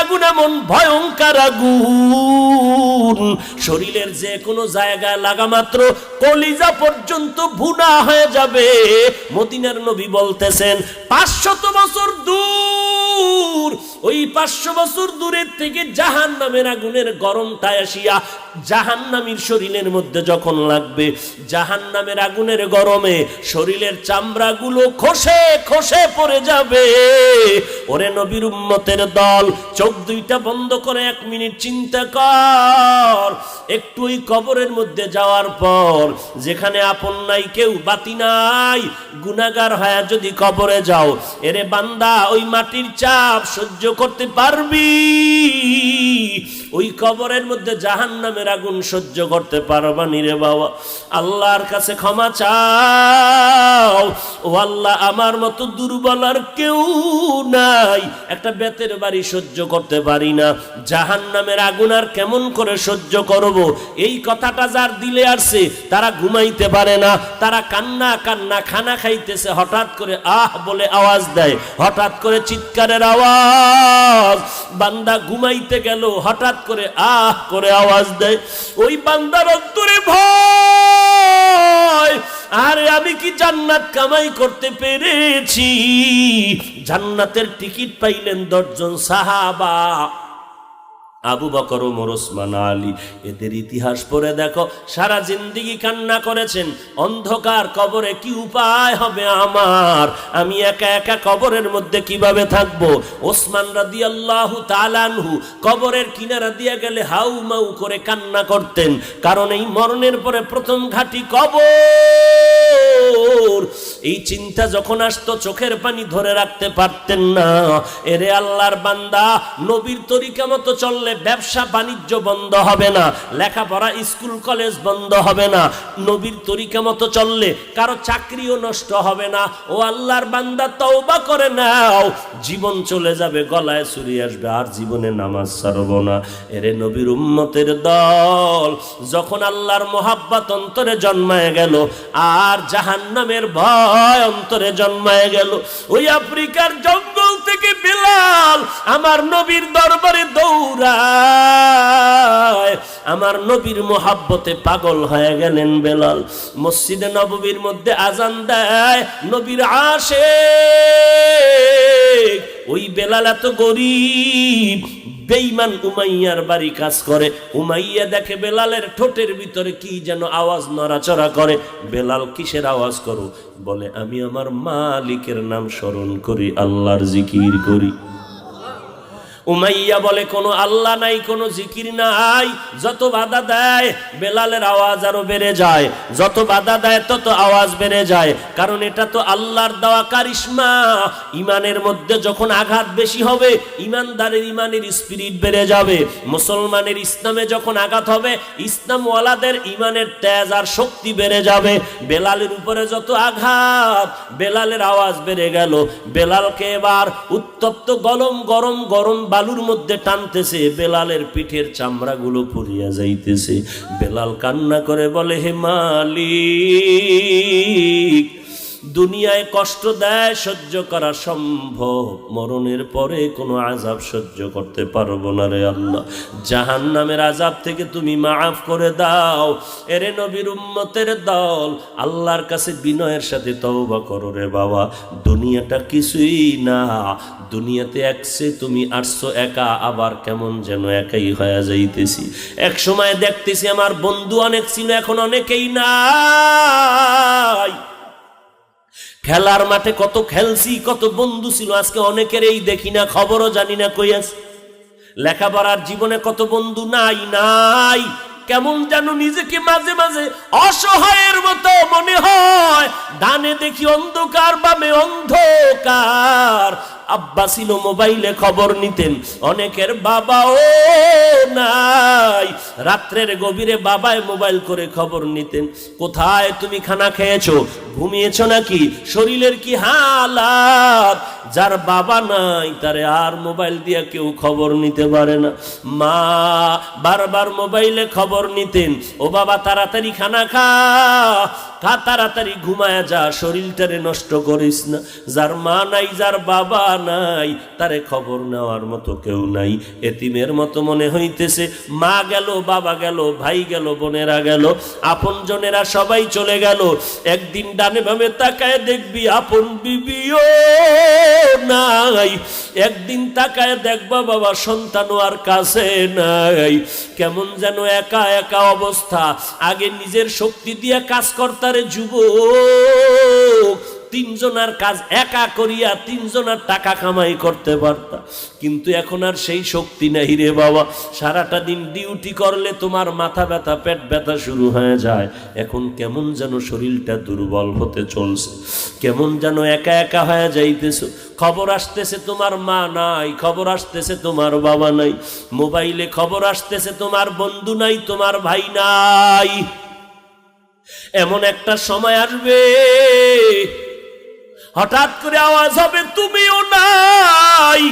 আগুন এমন আগুন। শরীরের যে কোনো জায়গায় কলিজা পর্যন্ত ভুনা হয়ে যাবে। মদিনার নবী বলতেছেন, পাঁচশত বছর দূর, ওই পাঁচশো বছর দূরের থেকে জাহান নামের আগুনের গরমটা আসিয়া জাহান নামীর শরীরের মধ্যে যখন লাগবে জাহান নামের আগুনের গরমে শরীরের চামড়াগুলো খসে খসে পড়ে যাবে। ওরে নবীর উম্মতের দল, চোখ দুইটা বন্ধ করে এক মিনিট চিন্তা কর। একটু ওই কবরের মধ্যে যাওয়ার পর, যেখানে আপন নাই, কেউ বাতি নাই গুনাগার হয়ে যদি কবরে যাও, এরে বান্দা, ওই মাটির চাপ সহ্য করতে পারবি? ওই কবরের মধ্যে জাহান নামের আগুন সহ্য করতে পারবানি রে বাবা? আল্লাহর কাছে ক্ষমা চাও। ও আল্লাহ, আমার মতো দুর্বল আর কেউ নাই। একটা বেতের বাড়ি সহ্য করতে পারি না। জাহান নামের আগুন আর কেমন করে সহ্য করব? এই কথাটা যার দিলে আসছে, তারা ঘুমাইতে পারে না। তারা কান্না কান্না খানা খাইতেছে, হঠাৎ করে আহ বলে আওয়াজ দেয়। হঠাৎ করে চিৎকারের আওয়াজ। বান্দা ঘুমাইতে গেল, হঠাৎ করে, আহ, করে আওয়াজ দেয়। ওই বান্দার অন্তরে ভয়। আরে, আমি কি জান্নাত কামাই করতে পেরেছি? জান্নাতের টিকিট পাইলেন দশজন সাহাবা। আবু বকর ওমর, ওসমান, আলী, এদের ইতিহাস পড়ে দেখো। সারা জিন্দিগি কান্না করেছেন, অন্ধকার কবরে কি উপায় হবে আমার? আমি একা একা কবরের মধ্যে কীভাবে থাকব? ওসমান রাদি আল্লাহ তালানহু কবরের কিনারা দিয়ে গেলে হাউ মাউ করে কান্না করতেন। কারণ এই মরণের পরে প্রথম ঘাটি কবর। এই চিন্তা যখন আসতো, চোখের পানি ধরে রাখতে পারতেন না। এরে আল্লাহর বান্দা, নবীর তরিকা মতো চললে ব্যবসা বাণিজ্য বন্ধ হবে না, লেখাপড়া স্কুল, কলেজ বন্ধ হবে না। নবীর তরিকা মতো চললে কারও চাকরিও নষ্ট হবে না। ও আল্লাহর বান্দা, তওবা করে নাও। জীবন চলে যাবে, গলায় চুরি আসবে, আর জীবনে নামাজ ছাড়ব না। এরে নবীর উম্মতের দল যখন আল্লাহর মোহাব্বত অন্তরে জন্মায় গেল, আর জাহান্নামের ভয় অন্তরে জন্মায় গেল। ওই আফ্রিকার জঙ্গল থেকে বেলাল আমার নবীর দরবারে দৌড়ায়। আমার নবীর মোহাব্বতে পাগল হয়ে গেলেন বেলাল। মসজিদে নববীর মধ্যে আজান দেয়, নবীর আসে ওই বেলাল এত গরিব বেইমান উমাইয়ার বাড়ি কাজ করে। উমাইয়া দেখে বেলালের ঠোঁটের ভিতরে কি যেন আওয়াজ নড়াচড়া করে। বেলাল কিসের আওয়াজ করো? বলে, আমি আমার মালিকের নাম স্মরণ করি, আল্লাহর জিকির করি। উমাইয়া বলে, কোনো আল্লাহ নাই, কোনো জিকির নাই। যত বাধা দেয়, বেলালের আওয়াজ আরও বেড়ে যায়। যত বাধা দেয়, তত আওয়াজ বেড়ে যায়। কারণ এটা তো আল্লাহর দেওয়া কারিশমা। ইমানের মধ্যে যখন আঘাত বেশি হবে, ইমানদারের ইমানের স্পিরিট বেড়ে যাবে। মুসলমানের ইসলামে যখন আঘাত হবে, ইসলামওয়ালাদের ইমানের তেজ আর শক্তি বেড়ে যাবে। বেলালের উপরে যত আঘাত, বেলালের আওয়াজ বেড়ে গেল। বেলালকে এবার উত্তপ্ত গরম গরম গরম বালুর মধ্যে টানতেছে বেলালের পিঠের চামড়াগুলো পরিয়া যাইতেছে। বেলাল কান্না করে বলে হে মালিক দুনিয়ায় কষ্ট দেয়, সহ্য করা সম্ভব। মরণের পরে কোনো আজাব সহ্য করতে পারব না রে আল্লাহ। জাহান নামের আজাব থেকে তুমি মাফ করে দাও। এরে নবীর উম্মতের দল, আল্লাহর কাছে বিনয়ের সাথে তওবা করো রে বাবা। দুনিয়াটা কিছুই না। দুনিয়াতে একসে তুমি আসছো একা, আবার কেমন যেন একাই হয়ে যাইতেছি। এক সময় দেখতেছি আমার বন্ধু অনেক ছিল, এখন অনেকেই নাই। খেলার মাঠে কত খেলছি, কত বন্ধু ছিল, আজকে অনেকের এই দেখি না, খবরও জানি না কই আছে। লেখাপড়ার জীবনে কত বন্ধু নাই নাই। কেমন যেন নিজেকে মাঝে মাঝে অসহায়ের মতো মনে হয়। ডানে দেখি অন্ধকার, বামে অন্ধকার। আব্বা মোবাইলে খবর নিতেন, অনেকের বাবাও নাই। রাত্রের গভীরে বাবায় মোবাইল করে খবর নিতেন, কোথায় তুমি খানা খেয়েছো? ঘুমিয়েছো নাকি? শরীরের কি হালাত? যার বাবা নাই, তারে আর মোবাইল দিয়ে কেউ খবর নিতে পারে না। মা বারবার মোবাইলে খবর নিতেন, ও বাবা, তাড়াতাড়ি খানা খা। তা তাড়াতাড়ি ঘুমায়া যা, শরীরটারে নষ্ট করিস না। যার মা নাই, যার বাবা নাই, তারে খবর নেওয়ার মতো কেউ নাই। এতিমের মতো মনে হইতেছে, মা গেল, বাবা গেল, ভাই গেল, বোনেরা গেল, আপন জনেরা সবাই চলে গেল। একদিন ডানে ভাবে তাকায় দেখবি আপন বিবিও নাই। একদিন তাকায় দেখবা বাবা সন্তানও আর কাছে নাই। কেমন যেন একা একা অবস্থা। আগে নিজের শক্তি দিয়ে কাজ করতারে যুবক, তিনজনার কাজ একা করিয়া তিনজনার টাকা কামাই করতে পারতা। কিন্তু এখন আর সেই শক্তি নাই রে বাবা। সারাটা দিন ডিউটি করলে তোমার মাথা ব্যথা, পেট ব্যথা শুরু হয়ে যায়। এখন কেমন যেন শরীরটা দুর্বল হতে চলছে। কেমন যেন একা একা হয়ে যাইতেছো। খবর আসতেছে তোমার মা নাই, খবর আসতেছে তোমার বাবা নাই। মোবাইলে খবর আসতেছে তোমার বন্ধু নাই, তোমার ভাই নাই। এমন একটা সময় আসবে হঠাৎ করে আওয়াজ হবে তুমিও নাই।